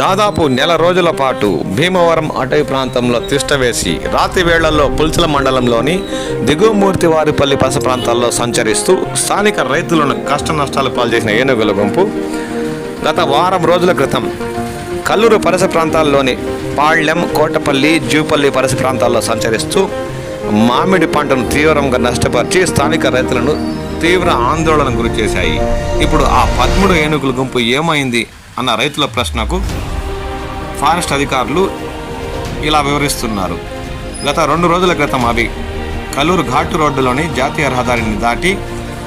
దాదాపు నెల రోజుల పాటు భీమవరం అటవీ ప్రాంతంలో తిష్టవేసి రాత్రి వేళల్లో పుల్చల మండలంలోని దిగువమూర్తి వారిపల్లి పస ప్రాంతాల్లో సంచరిస్తూ స్థానిక రైతులను కష్ట నష్టాలు పాల్చేసిన ఏనుగుల గుంపు గత వారం రోజుల క్రితం కల్లూరు పరిసర ప్రాంతాల్లోని పాళ్ళెం కోటపల్లి జూపల్లి పరిసర ప్రాంతాల్లో సంచరిస్తూ మామిడి పంటను తీవ్రంగా నష్టపరిచి స్థానిక రైతులను తీవ్ర ఆందోళన గురి చేశాయి ఇప్పుడు ఆ పదమూడు ఏనుగుల గుంపు ఏమైంది అన్న రైతుల ప్రశ్నకు ఫారెస్ట్ అధికారులు ఇలా వివరిస్తున్నారు. గత రెండు రోజుల క్రితం అవి కల్లూరు ఘాటు రోడ్డులోని జాతీయ రహదారిని దాటి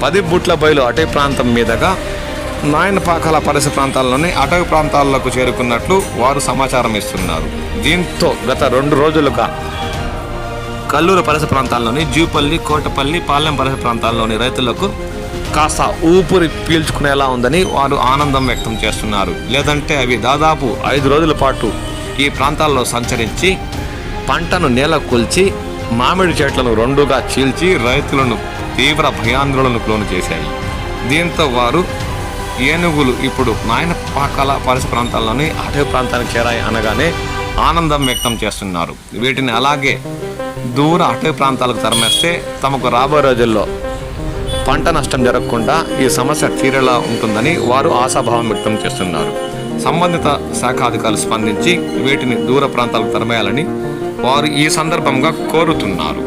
పది బుట్ల బయలు అటవీ ప్రాంతం మీదుగా నాయనపాకాల పరిసర ప్రాంతాల్లోని అటవీ ప్రాంతాలకు చేరుకున్నట్లు వారు సమాచారం ఇస్తున్నారు. దీంతో గత రెండు రోజులుగా కల్లూరు పరిసర ప్రాంతాల్లోని జూపల్లి కోటపల్లి పాలెం పరిసర ప్రాంతాల్లోని రైతులకు కాస్త ఊపిరి పీల్చుకునేలా ఉందని వారు ఆనందం వ్యక్తం చేస్తున్నారు. లేదంటే అవి దాదాపు ఐదు రోజుల పాటు ఈ ప్రాంతాల్లో సంచరించి పంటను నేల కొల్చి మామిడి చెట్లను రెండుగా చీల్చి రైతులను తీవ్ర భయాందోళనకు లోను చేశాయి. దీంతో వారు ఏనుగులు ఇప్పుడు నాయన పాకాల పరిసర ప్రాంతాల్లోని అటవీ ప్రాంతానికి చేరాయి అనగానే ఆనందం వ్యక్తం చేస్తున్నారు. వీటిని అలాగే దూర అటవీ ప్రాంతాలకు తరమేస్తే తమకు రాబోయే రోజుల్లో పంట నష్టం జరగకుండా ఈ సమస్య తీరేలా ఉంటుందని వారు ఆశాభావం వ్యక్తం చేస్తున్నారు. సంబంధిత శాఖ అధికారులు స్పందించి వీటిని దూర ప్రాంతాలకు తరమేయాలని వారు ఈ సందర్భంగా కోరుతున్నారు.